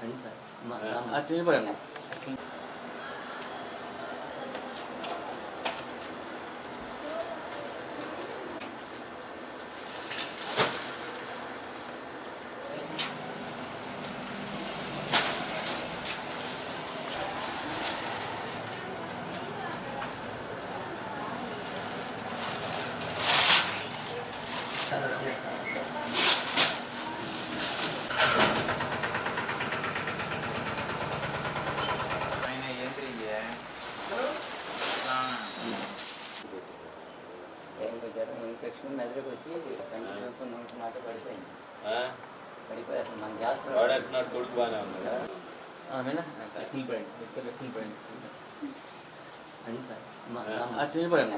అని సార్ మా- మా- అటు నిలబడండి సార్, వచ్చేయండి సార్. మా- మా- అటు నిలబడండి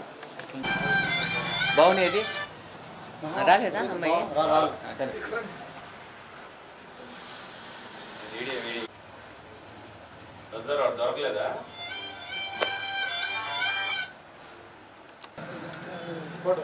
బాగున్నాయి రాలేదా అమ్మాయి ఆ, సరే వీడియో వీడియో దొర దొరకలేదా క్యాంటీన్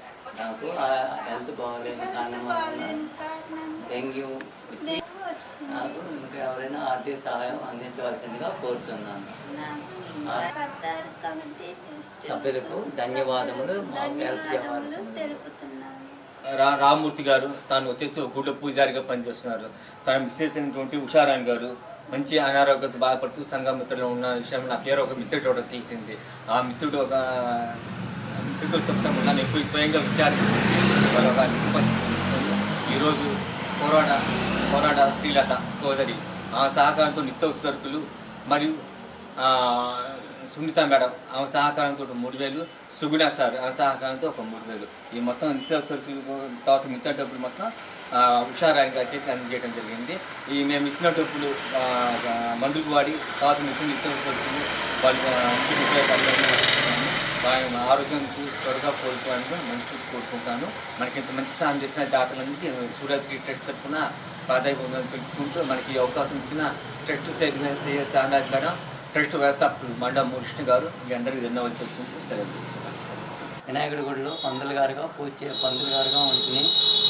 నాకు ఆ హెల్త్ బాగోలేని కారణం డెంగ్యూ నాకు ఇంకా ఎవరైనా ఆర్థిక సహాయం అందించవలసిందిగా కోరుతున్నాను. సభ్యులకు ధన్యవాదములు రా రామూర్తి గారు తాను వచ్చేసి ఒక గుడ్డ పూజారిగా పనిచేస్తున్నారు. తన అయినటువంటి ఉషారాణి గారు మంచి అనారోగ్యంతో బాధపడుతూ సంఘమిత్రులు ఉన్న విషయం నాకు ఎవరో ఒక మిత్రుడు ఒకటి తెలిసింది. ఆ మిత్రుడు ఒక మిత్రుడు చెప్తాము నన్ను నేను స్వయంగా విచారించి ఈరోజు పోరాట పోరాట శ్రీలత సోదరి ఆ సహకారంతో నిత్య సరుకులు మరియు సునీత మేడం ఆమె సహకారంతో ఒక మూడు వేలు సుగుణ సార్ ఆమె సహకారంతో ఒక మూడు వేలు. ఈ మొత్తం నిత్య సరుకులు తర్వాత మిగతా డబ్బులు మొత్తం హుషారానికి చేతికి అందజేయడం జరిగింది. ఈ మేము ఇచ్చిన డబ్బులు మందుకు వాడి తర్వాత మేము ఇచ్చిన వాళ్ళు సరుకులు వాళ్ళు బాగా నా ఆరోగ్యం నుంచి త్వరగా కోలుకోవాలని మంచి కోరుకుంటాను. మనకి ఇంత మంచి సాయం చేసిన దాతలందరికీ సూర్యాశ్రీ ట్రస్ట్ తరఫున ప్రాధాన్యత తెలుపుకుంటూ మనకి అవకాశం ఇచ్చిన trust chairman CS Anath madam trust వ్యవస్థాపకులు మండ మురిష్ణ గారు మీ అందరికీ ధన్యవాదాలు తెలుపుకుంటూ తెలియజేస్తున్నాను వినాయకుడి గుడిలో పందులు గారుగా పూజ పందులు గారుగా ఉంటుంది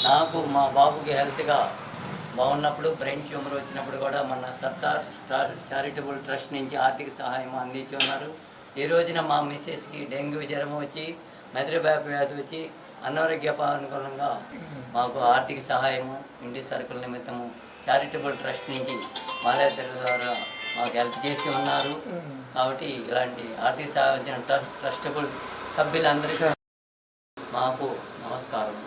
నాకు మా బాబుకి హెల్త్గా బాగున్నప్పుడు బ్రెయిన్ ట్యూమర్ వచ్చినప్పుడు కూడా మన సర్దార్ చారిటబుల్ ట్రస్ట్ నుంచి ఆర్థిక సహాయం అందించి ఉన్నారు. ఈ రోజున మా మిస్సెస్కి డెంగ్యూ జ్వరం వచ్చి మెదడు వ్యాధి వచ్చి అనారోగ్య అనుకూలంగా మాకు ఆర్థిక సహాయము ఇంటి సరుకుల నిమిత్తము చారిటబుల్ ట్రస్ట్ నుంచి మాలేతర ద్వారా మాకు హెల్ప్ చేసి ఉన్నారు. కాబట్టి ఇలాంటి ఆర్థిక సహాయం వచ్చిన ట్రస్ట్ ట్రస్టబుల్ సభ్యులందరికీ మాకు నమస్కారం